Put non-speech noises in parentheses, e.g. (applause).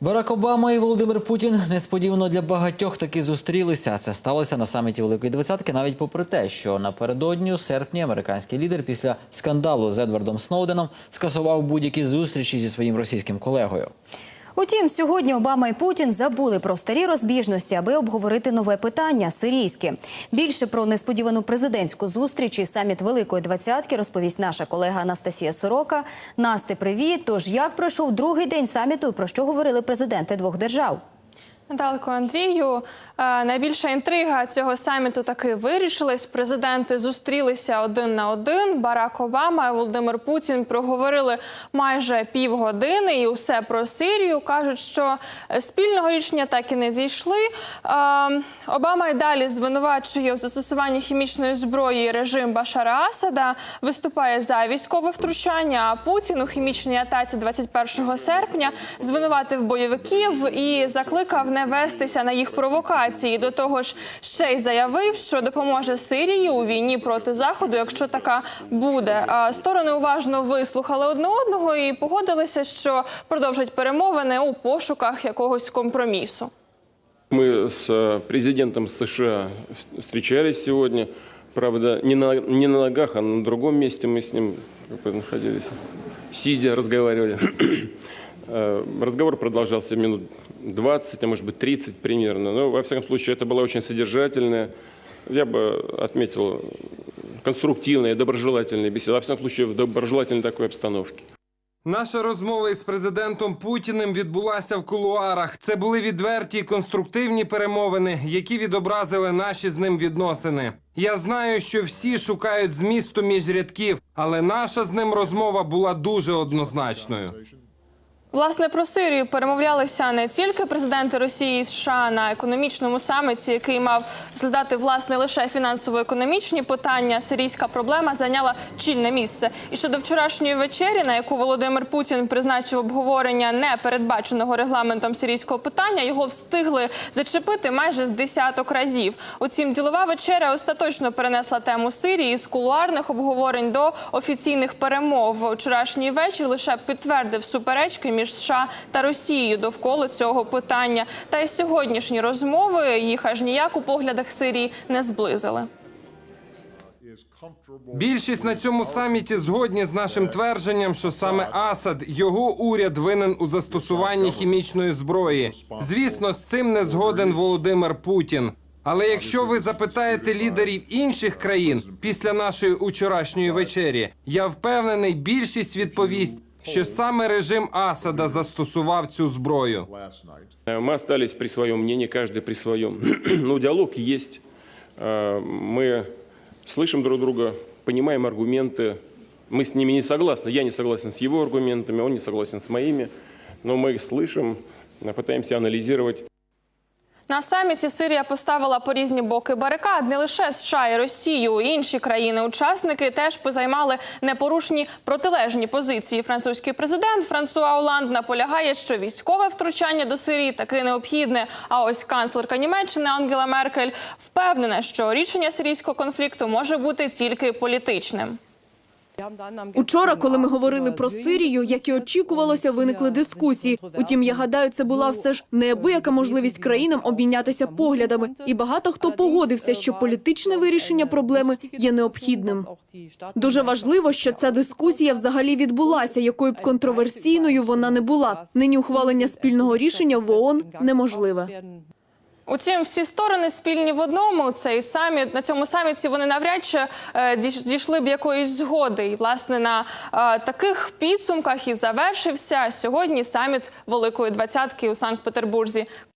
Барак Обама і Володимир Путін несподівано для багатьох таки зустрілися. Це сталося на саміті Великої Двадцятки, навіть попри те, що напередодні у серпні американський лідер після скандалу з Едвардом Сноуденом скасував будь-які зустрічі зі своїм російським колегою. Утім, сьогодні Обама і Путін забули про старі розбіжності, аби обговорити нове питання сирійське. Більше про несподівану президентську зустріч і саміт Великої Двадцятки розповість наша колега Анастасія Сорока. Насти, привіт. Тож як пройшов другий день саміту? і Про що говорили президенти двох держав? Наталко Андрію, е, найбільша інтрига цього саміту таки вирішилась. Президенти зустрілися один на один. Барак Обама і Володимир Путін проговорили майже півгодини і усе про Сирію. кажуть, що е, спільного рішення так і не дійшли. Е, Обама й далі звинувачує у застосуванні хімічної зброї режим Башара Асада, виступає за військове втручання. А Путін у хімічній атаці 21 серпня звинуватив бойовиків і закликав не вестися на їх провокації. До того ж, ще й заявив, що допоможе Сирії у війні проти заходу, якщо така буде. А Сторони уважно вислухали одне одного і погодилися, що продовжать перемовини у пошуках якогось компромісу. Мы с э, президентом США встречались сегодня. Правда, не на, не на ногах, а на другом месте мы с ним как бы, находились. Сидя, разговаривали. Э, Разговор продолжался минут 20, а может быть 30 примерно. Но, во всяком случае, это была очень содержательная, я бы отметил, конструктивная, доброжелательная беседа. Во всяком случае, в доброжелательной такой обстановке. Наша розмова із президентом Путіним відбулася в кулуарах. Це були відверті і конструктивні перемовини, які відобразили наші з ним відносини. Я знаю, що всі шукають змісту між рядків, але наша з ним розмова була дуже однозначною. Власне, про Сирію перемовлялися не тільки президенти Росії і США на економічному саміті, який мав розглядати власне лише фінансово-економічні питання. Сирійська проблема зайняла чільне місце. І щодо вчорашньої вечері, на яку Володимир Путін призначив обговорення не передбаченого регламентом сирійського питання, його встигли зачепити майже з десяток разів. Утім, ділова вечеря остаточно перенесла тему Сирії з кулуарних обговорень до офіційних перемов. Вчорашній вечір лише підтвердив суперечки між США та Росією довкола цього питання. Та й сьогоднішні розмови їх аж ніяк у поглядах Сирії не зблизили. Більшість на цьому саміті згодні з нашим твердженням, що саме Асад, його уряд винен у застосуванні хімічної зброї. Звісно, з цим не згоден Володимир Путін. Але якщо ви запитаєте лідерів інших країн після нашої учорашньої вечері, я впевнений, більшість відповість, що саме режим Асада застосував цю зброю. Э, Мы остались при своем мнении, каждый при своем. (clears throat) Ну, диалог есть. Э, Мы слышим друг друга, понимаем аргументы. Мы с ними не согласны. Я не согласен с его аргументами, он не согласен с моими. Но мы их слышим, э, пытаемся анализировать. На саміті Сирія поставила по різні боки барикад не лише США і Росію. Інші країни-учасники теж позаймали непорушні протилежні позиції. Французький президент Франсуа Оланд наполягає, що військове втручання до Сирії таки необхідне. А ось канцлерка Німеччини Ангела Меркель впевнена, що рішення сирійського конфлікту може бути тільки політичним. Учора, коли ми говорили про Сирію, як і очікувалося, виникли дискусії. Утім, я гадаю, це була все ж неабияка можливість країнам обмінятися поглядами, і багато хто погодився, що політичне вирішення проблеми є необхідним. Дуже важливо, що ця дискусія взагалі відбулася, якою б контроверсійною вона не була. Нині ухвалення спільного рішення в ООН неможливе. Утім, всі сторони спільні в одному. Цей саміт на цьому саміті вони навряд чи е, дійш- дійшли б якоїсь згоди. І власне на е, таких підсумках і завершився сьогодні саміт Великої двадцятки у Санкт-Петербурзі.